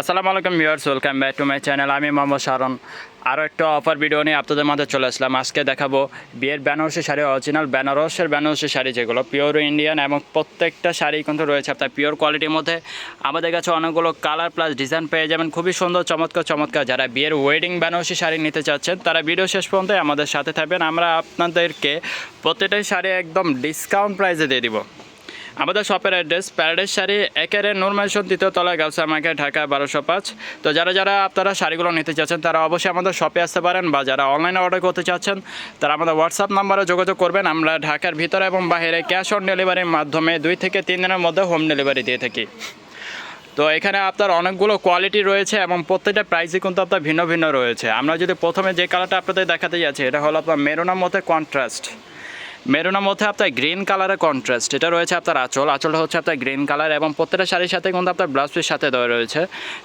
আসসালামু আলাইকুম viewers, welcome back to my channel. আমি মোহাম্মদ শারন। আরও একটা অফার ভিডিও নিয়ে আপনাদের মাঝে চলে আসলাম। আজকে দেখাবো বিয়ের বেনারসি শাড়ি অরিজিনাল বেনারসের বেনারসি শাড়ি যেগুলো পিওর ইন্ডিয়ান এবং প্রত্যেকটা শাড়ি কিন্তু রয়েছে আপনার পিওর কোয়ালিটির মধ্যে। আমাদের কাছে অনেকগুলো কালার প্লাস ডিজাইন পেয়ে যাবেন। খুবই সুন্দর, চমৎকার চমৎকার। যারা বিয়ের ওয়েডিং বেনারসি শাড়ি নিতে চাচ্ছেন, তারা ভিডিও শেষ পর্যন্ত আমাদের সাথে থাকবেন। আমরা আপনাদেরকে প্রত্যেকটাই শাড়ি একদম ডিসকাউন্ট প্রাইসে দিয়ে দিব। আমাদের শপের অ্যাড্রেস প্যারাডাইস শাড়ি একেরে নূরমাইশন দ্বিতীয় তলায় গাউসা মার্কেট, ঢাকা বারোশো পাঁচ। তো যারা যারা আপনারা শাড়িগুলো নিতে চাচ্ছেন, তারা অবশ্যই আমাদের শপে আসতে পারেন বা যারা অনলাইনে অর্ডার করতে চাচ্ছেন, তারা আমাদের হোয়াটসঅ্যাপ নাম্বারে যোগাযোগ করবেন। আমরা ঢাকার ভিতরে এবং বাইরে ক্যাশ অন ডেলিভারির মাধ্যমে দুই থেকে তিন দিনের মধ্যে হোম ডেলিভারি দিয়ে থাকি। তো এখানে আপনার অনেকগুলো কোয়ালিটি রয়েছে এবং প্রত্যেকটা প্রাইসই কিন্তু আপনার ভিন্ন ভিন্ন রয়েছে। আমরা যদি প্রথমে যে কালারটা আপনাদের দেখাতে যাচ্ছি, এটা হলো আপনার মেরুনার মধ্যে কন্ট্রাস্ট মেরুনের মধ্যে আপনার গ্রিন কালারের কন্ট্রাস্ট এটা রয়েছে আপনার আঁচল। আঁচলটা হচ্ছে আপনার গ্রিন কালার এবং প্রত্যেকটা শাড়ির সাথে কিন্তু আপনার ব্লাউজ পিস সাথে দেওয়া রয়েছে।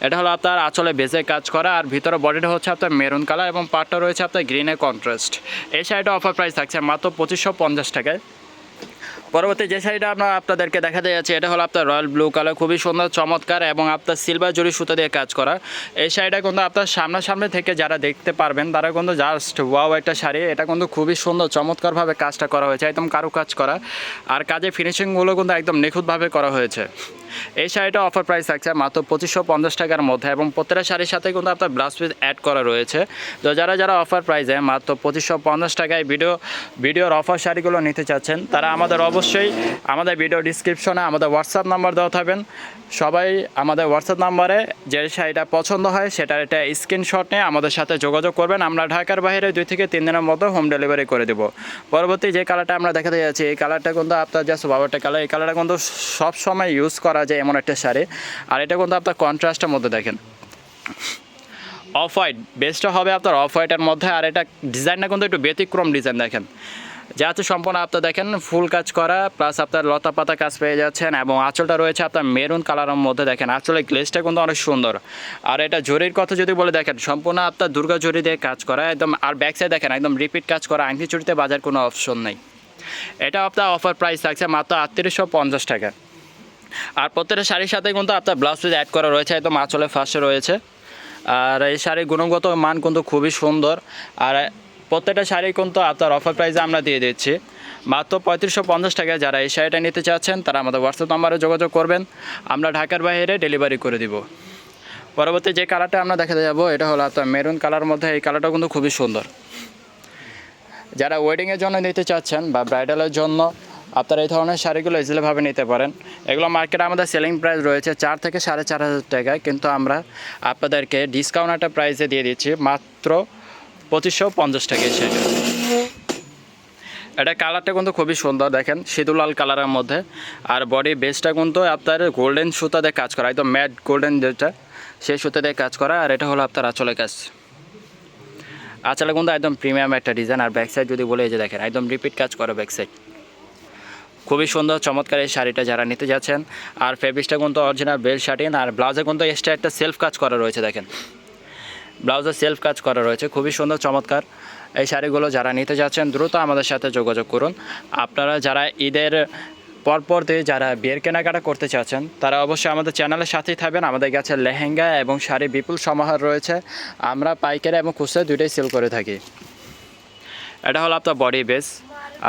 এটা হলো আপনার আঁচলে বেজে কাজ করা। আর ভিতরে বডিটা হচ্ছে আপনার মেরুন কালার এবং পাটটা রয়েছে আপনার গ্রিনের কন্ট্রাস্ট এই শাড়িটা অফার প্রাইস থাকছে মাত্র পঁচিশশো পঞ্চাশ টাকায়। পরবর্তী যে শাড়িটা আমরা আপনাদেরকে দেখা দেখাতে যাচ্ছি, এটা হলো আপনার রয়্যাল ব্লু কালার, খুবই সুন্দর, চমৎকার এবং আপনার সিলভার জরি সুতো দিয়ে কাজ করা। এই শাড়িটা কিন্তু আপনার সামনাসামনি থেকে যারা দেখতে পারবেন, তারা কিন্তু জাস্ট ওয়াও একটা শাড়ি। এটা কিন্তু খুবই সুন্দর, চমৎকারভাবে কাজটা করা হয়েছে, একদম কারু কাজ করা। আর কাজে ফিনিশিংগুলো কিন্তু একদম নিখুঁতভাবে করা হয়েছে। এই শাড়িটা অফার প্রাইস থাকছে মাত্র পঁচিশশো পঞ্চাশ টাকার মধ্যে এবং প্রত্যেকটা শাড়ির সাথে কিন্তু আপনার ব্লাউজ পিস অ্যাড করা রয়েছে। তো যারা যারা অফার প্রাইসে মাত্র পঁচিশশো পঞ্চাশ টাকায় ভিডিও ভিডিওর অফার শাড়িগুলো নিতে চাচ্ছেন, তারা আমাদের অবশ্যই আমাদের ভিডিও ডিসক্রিপশনে আমাদের হোয়াটসঅ্যাপ নাম্বার দেওয়া থাকবেন। সবাই আমাদের হোয়াটসঅ্যাপ নাম্বারে যে শাড়িটা পছন্দ হয় সেটার একটা স্ক্রিনশট নিয়ে আমাদের সাথে যোগাযোগ করবেন। আমরা ঢাকার বাইরে দুই থেকে তিন দিনের মধ্যে হোম ডেলিভারি করে দেবো। পরবর্তী যে কালারটা আমরা দেখাতে যাচ্ছি, এই কালারটা কিন্তু আপনার জাস্ট বাবারটা কালার এই কালারটা কিন্তু সবসময় ইউজ করা যায় এমন একটা শাড়ি। আর এটা কিন্তু আপনার কন্ট্রাস্টের মধ্যে দেখেন। অফ হোয়াইট বেস্টটা হবে আপনার অফ হোয়াইটের মধ্যে। আর এটা ডিজাইনটা কিন্তু একটু ব্যতিক্রম ডিজাইন দেখেন। যা আছে সম্পূর্ণ আপনার দেখেন, ফুল কাজ করা প্লাস আপনার লতা পাতা কাজ পেয়ে যাচ্ছেন এবং আঁচলটা রয়েছে আপনার মেরুন কালারের মধ্যে দেখেন, আঁচলের গ্লেসটা কিন্তু অনেক সুন্দর। আর এটা জরির কথা যদি বলে দেখেন, সম্পূর্ণ আপনার দুর্গা জরি দিয়ে কাজ করা, একদম আর ব্যাক সাইড দেখেন, একদম রিপিট কাজ করা, আংটি চুরিতে বাজার কোনো অপশন নেই। এটা আপনার অফার প্রাইস থাকছে মাত্র আটত্রিশশো পঞ্চাশ টাকা। আর প্রত্যেকটা শাড়ির সাথে কিন্তু আপনার ব্লাউজ পিস অ্যাড করা রয়েছে, একদম আঁচলে ফার্স্টে রয়েছে। আর এই শাড়ির গুণগত মান কিন্তু খুবই সুন্দর। আর প্রত্যেকটা শাড়ি কিন্তু আপনার অফার প্রাইসে আমরা দিয়ে দিচ্ছি। মাত্র পঁয়ত্রিশশো পঞ্চাশ টাকায় যারা এই শাড়িটা নিতে চাচ্ছেন, তারা আমাদের হোয়াটসঅ্যাপ নাম্বারে যোগাযোগ করবেন। আমরা ঢাকার বাইরে ডেলিভারি করে দিব। পরবর্তী যে কালারটা আমরা দেখাতে যাব, এটা হলো আপনার মেরুন কালার মধ্যে। এই কালারটা কিন্তু খুবই সুন্দর। যারা ওয়েডিংয়ের জন্য নিতে চাচ্ছেন বা ব্রাইডালের জন্য, আপনারা এই ধরনের শাড়িগুলো ইজিলিভাবে নিতে পারেন। এগুলো মার্কেটে আমাদের সেলিং প্রাইস রয়েছে চার থেকে সাড়ে চার হাজার টাকায়। কিন্তু আমরা আপনাদেরকে ডিসকাউন্ট একটা প্রাইসে দিয়ে দিচ্ছি। মাত্র পঁচিশশো পঞ্চাশ টাকা সেটা এটা কালারটা কিন্তু খুবই সুন্দর, দেখেন লাল কালারের মধ্যে। আর বডি বেসটা কিন্তু আপনার গোল্ডেন সুতা দিয়ে কাজ করা, একদম ম্যাট গোল্ডেন যেটা, সেই সুতা দিয়ে কাজ করা, আর এটা হলো আপনার আঁচলের কাজ। আঁচলে কিন্তু একদম প্রিমিয়াম একটা ডিজাইন আর ব্যাক সাইড যদি বলে, এই যে দেখেন, একদম রিপিট কাজ করে ব্যাক সাইড খুবই সুন্দর, চমৎকার এই শাড়িটা যারা নিতে যাচ্ছেন, আর ফেব্রিক্সটা কিন্তু অরিজিনাল বেল শার্টিন আর ব্লাউজে কিন্তু এক্সট্রা একটা সেলফ কাজ করা রয়েছে, দেখেন। ব্লাউজে সেলফ কাজ করা রয়েছে। খুবই সুন্দর, চমৎকার। এই শাড়িগুলো যারা নিতে যাচ্ছেন, দ্রুত আমাদের সাথে যোগাযোগ করুন। আপনারা যারা ঈদের পরপর দিয়ে যারা বিয়ের কেনাকাটা করতে চাচ্ছেন, তারা অবশ্যই আমাদের চ্যানেলের সাথেই থাকবেন। আমাদের কাছে লেহেঙ্গা এবং শাড়ি বিপুল সমাহার রয়েছে। আমরা পাইকারি এবং খুচরা দুইটাই সেল করে থাকি। এটা হলো আপনার বডি বেস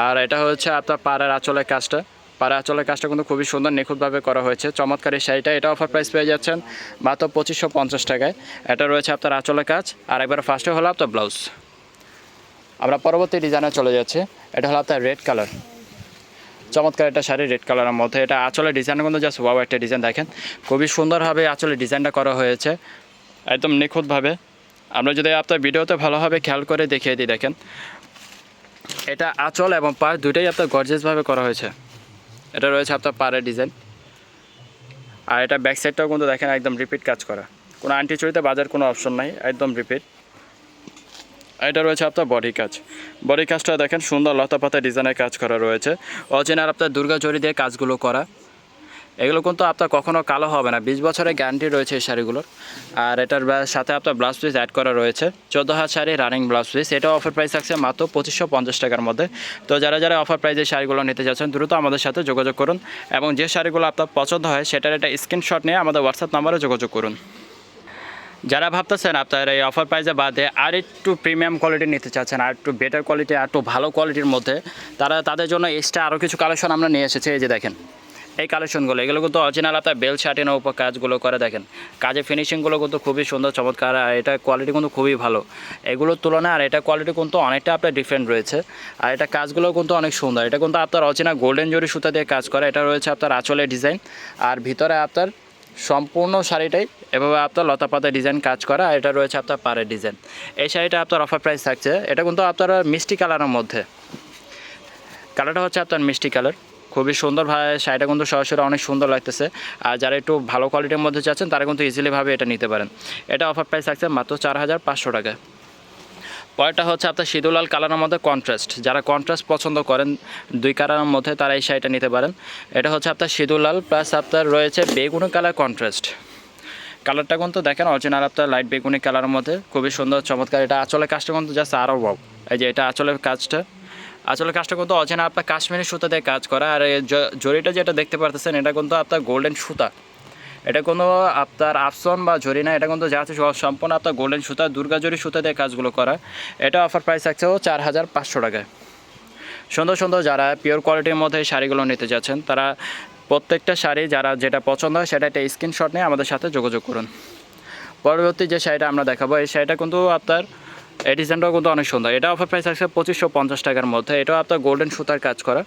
আর এটা হচ্ছে আপনার পাড়ার আঁচলের কাজটা। পাড়া আঁচলের কাজটা কিন্তু খুবই সুন্দর, নিখুঁতভাবে করা হয়েছে। চমৎকার এই শাড়িটা, এটা অফার প্রাইস পেয়ে যাচ্ছেন মাত্র পঁচিশশো পঞ্চাশ টাকায়। এটা রয়েছে আপনার আঁচলের কাজ। আর একবার ফার্স্টে হলো আপনার ব্লাউজ আমরা পরবর্তী ডিজাইনে চলে যাচ্ছি। এটা হলো আপনার রেড কালার চমৎকার একটা শাড়ি রেড কালারের মধ্যে। এটা আঁচলের ডিজাইন কিন্তু জাস্ট ওয়াও একটা ডিজাইন দেখেন। খুবই সুন্দরভাবে আঁচলের ডিজাইনটা করা হয়েছে। একদম নিখুঁতভাবে। আমরা যদি আপনার ভিডিওতে ভালোভাবে খেয়াল করে দেখিয়ে দিই, দেখেন। এটা আঁচল এবং পাড় দুটোই আপনার গর্জেসভাবে করা হয়েছে। এটা রয়েছে আপনার পাড়ের ডিজাইন আর এটা ব্যাক সাইডটাও কিন্তু দেখেন একদম রিপিট কাজ করা। কোনো আন্টি চুরিতে বাজার কোনো অপশন নাই, একদম রিপিট এটা রয়েছে আপনার বডি কাজ বডি কাজটা দেখেন সুন্দর লতা পাতা ডিজাইনের কাজ করা রয়েছে। অচেনার আপনার দুর্গা জরি দিয়ে কাজগুলো করা। এগুলো কিন্তু আপনার কখনো কালো হবে না। বিশ বছরের গ্যারান্টি রয়েছে এই শাড়িগুলোর। আর এটার সাথে আপনার ব্লাউজ পিস অ্যাড করা রয়েছে। চোদ্দ হাজার শাড়ি রানিং ব্লাউজ পিস এটাও অফার প্রাইস থাকছে মাত্র পঁচিশশো পঞ্চাশ টাকার মধ্যে। তো যারা যারা অফার প্রাইসে শাড়িগুলো নিতে যাচ্ছেন, দ্রুত আমাদের সাথে যোগাযোগ করুন এবং যে শাড়িগুলো আপনার পছন্দ হয়, সেটার একটা স্ক্রিনশট নিয়ে আমাদের হোয়াটসঅ্যাপ নাম্বারে যোগাযোগ করুন। যারা ভাবতেছেন আপনার এই অফার প্রাইসে বাদে আর একটু প্রিমিয়াম কোয়ালিটি নিতে চাচ্ছেন, আর একটু বেটার কোয়ালিটি আর একটু ভালো কোয়ালিটির মধ্যে, তারা তাদের জন্য এক্সট্রা আরও কিছু কালেকশন আমরা নিয়ে এসেছি। এই যে দেখেন। এই কালেকশনগুলো, এগুলো কিন্তু অরিজিনাল আপনার বেল শার্টিনের উপর কাজগুলো করে দেখেন। কাজের ফিনিশিংগুলো কিন্তু খুবই সুন্দর, চমৎকার, আর এটা কোয়ালিটি কিন্তু খুবই ভালো। এগুলোর তুলনায় আর এটা কোয়ালিটি কিন্তু অনেকটা আপনার ডিফারেন্ট রয়েছে। আর এটা কাজগুলো কিন্তু অনেক সুন্দর। এটা কিন্তু আপনার অরিজিনাল গোল্ডেন জরি সুতা দিয়ে কাজ করে, এটা রয়েছে আপনার আঁচলের ডিজাইন আর ভিতরে আপনার সম্পূর্ণ শাড়িটাই এভাবে আপনার লতা পাতা ডিজাইন কাজ করা, আর এটা রয়েছে আপনার পাড়ের ডিজাইন এই শাড়িটা আপনার অফার প্রাইস থাকছে। এটা কিন্তু আপনার মিষ্টি কালারের মধ্যে। কালারটা হচ্ছে আপনার মিষ্টি কালার খুবই সুন্দর ভাবে শাড়িটা কিন্তু সরাসরি অনেক সুন্দর লাগতেছে। আর যারা একটু ভালো কোয়ালিটির মধ্যে চাচ্ছেন তারা কিন্তু ইজিলিভাবে এটা নিতে পারেন। এটা অফার প্রাইস থাকছে মাত্র চার হাজার পাঁচশো টাকা পরেরটা হচ্ছে আপনার সিঁদুলাল কালারের মধ্যে কন্ট্রাস্ট যারা কন্ট্রাস্ট পছন্দ করেন, দুই কালারের মধ্যে তারা এই শাড়িটা নিতে পারেন। এটা হচ্ছে আপনার সিঁদুলাল প্লাস আপনার রয়েছে বেগুনি কালার কন্ট্রাস্ট কালারটা কিন্তু দেখেন অরিজিনাল আপনার লাইট বেগুনি কালারের মধ্যে। খুবই সুন্দর, চমৎকার। এটা আঁচলের কাজটা কিন্তু জাস্ট আরও এই যে এটা আঁচলের কাজটা। আঁচলের কাজটা কিন্তু অরিজিনাল আপনার কাশ্মীরি সুতা দিয়ে কাজ করা। আর জরিটা যেটা দেখতে পারতেছেন, এটা কিন্তু আপনার গোল্ডেন সুতা। এটা কোনো আপনার আফসন বা জরি না, এটা কিন্তু যা আছে সম্পূর্ণ আপনার গোল্ডেন সুতা, দুর্গা জরি সুতা দিয়ে কাজগুলো করা। এটা অফার প্রাইস থাকছে চার হাজার পাঁচশো টাকায়। সুন্দর সুন্দর যারা পিওর কোয়ালিটির মধ্যে শাড়িগুলো নিতে যাচ্ছেন, তারা প্রত্যেকটা শাড়ি যারা যেটা পছন্দ হয়, সেটা একটা স্ক্রিনশট নিয়ে আমাদের সাথে যোগাযোগ করুন। পরবর্তী যে শাড়িটা আমরা দেখাবো, এই শাড়িটা কিন্তু আপনার এই ডিজাইনটাও কিন্তু অনেক সুন্দর। এটা অফার প্রাইস আছে পঁচিশশো পঞ্চাশ টাকার মধ্যে। এটাও আপনার গোল্ডেন সুতার কাজ করা।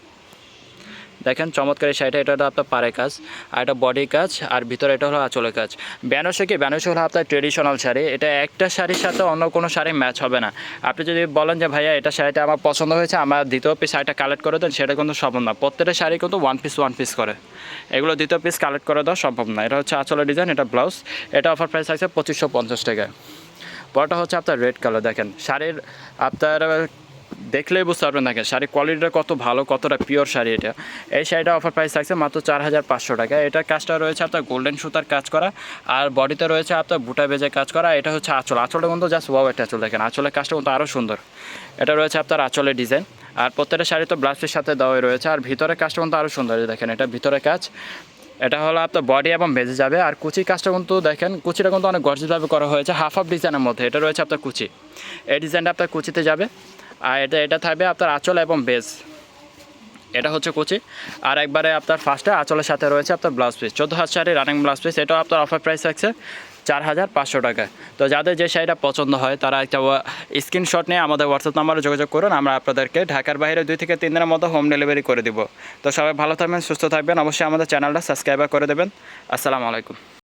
দেখেন চমৎকার শাড়িটা। এটা হলো আপনার পাড়ে কাজ। আর এটা বডি কাজ। আর ভিতরে এটা হলো আঁচলের কাজ। বেনারসে কি? বেনারসি হলো আপনার ট্রেডিশনাল শাড়ি। এটা একটা শাড়ির সাথে অন্য কোনো শাড়ি ম্যাচ হবে না। আপনি যদি বলেন যে, ভাইয়া, এটা শাড়িটা আমার পছন্দ হয়েছে, আমার দ্বিতীয় পিস শাড়িটা কালেক্ট করে দেন, সেটা কিন্তু সম্ভব না। প্রত্যেকটা শাড়ি কিন্তু ওয়ান পিস ওয়ান পিস করে। এগুলো দ্বিতীয় পিস কালেক্ট করে দেওয়া সম্ভব না। এটা হচ্ছে আঁচলের ডিজাইন এটা ব্লাউজ এটা অফার প্রাইস আছে পঁচিশশো পঞ্চাশ টাকা পরটা হচ্ছে আপনার রেড কালার দেখেন। শাড়ির আপনার দেখলেই বুঝতে পারবেন, দেখেন, শাড়ির কোয়ালিটিটা কত ভালো, কতটা পিওর শাড়ি এটা। এই শাড়িটা অফার প্রাইস থাকছে মাত্র চার হাজার পাঁচশো টাকা। এটার কাজটা রয়েছে আপনার গোল্ডেন সুতার কাজ করা, আর বডিতে রয়েছে আপনার বুটা বেজে কাজ করা, এটা হচ্ছে আঁচল। আঁচলটা কিন্তু জাস্ট ওয়াও একটা আঁচল, দেখেন। আঁচলের কাজটা কিন্তু আরও সুন্দর। এটা রয়েছে আপনার আঁচলের ডিজাইন আর প্রত্যেকটা শাড়ি তো ব্লাউজের সাথে দেওয়াই রয়েছে। আর ভিতরে কাজটা কিন্তু আরও সুন্দর দেখেন, এটা ভিতরে কাজ। এটা হলো আপনার বডি এবং বেজে যাবে। আর কুচি কাজটা কিন্তু দেখেন, কুচিটা কিন্তু অনেক গর্জিতভাবে করা হয়েছে হাফ হাফ ডিজাইনের মধ্যে। এটা রয়েছে আপনার কুচি। এই ডিজাইনটা আপনার কুচিতে যাবে। আর এটা এটা থাকবে আপনার আঁচল এবং বেজ এটা হচ্ছে কুচি। আর একবারে আপনার ফার্স্টে আঁচলের সাথে রয়েছে আপনার ব্লাউজ পিস চোদ্দ হাজার শাড়ি রানিং ব্লাউজ পিস এটাও আপনার অফার প্রাইস থাকছে। চার হাজার পাঁচশো টাকা। তো যাদের যে শাড়িটা পছন্দ হয়, তারা একটা স্ক্রিনশট নিয়ে আমাদের হোয়াটসঅ্যাপ নাম্বারে যোগাযোগ করুন, আমরা আপনাদেরকে ঢাকার বাইরে দুই থেকে তিন দিনের মতো হোম ডেলিভারি করে দিব। তো সবাই ভালো থাকবেন, সুস্থ থাকবেন, অবশ্যই আমাদের চ্যানেলটা সাবস্ক্রাইব করে দেবেন। আসসালামু আলাইকুম।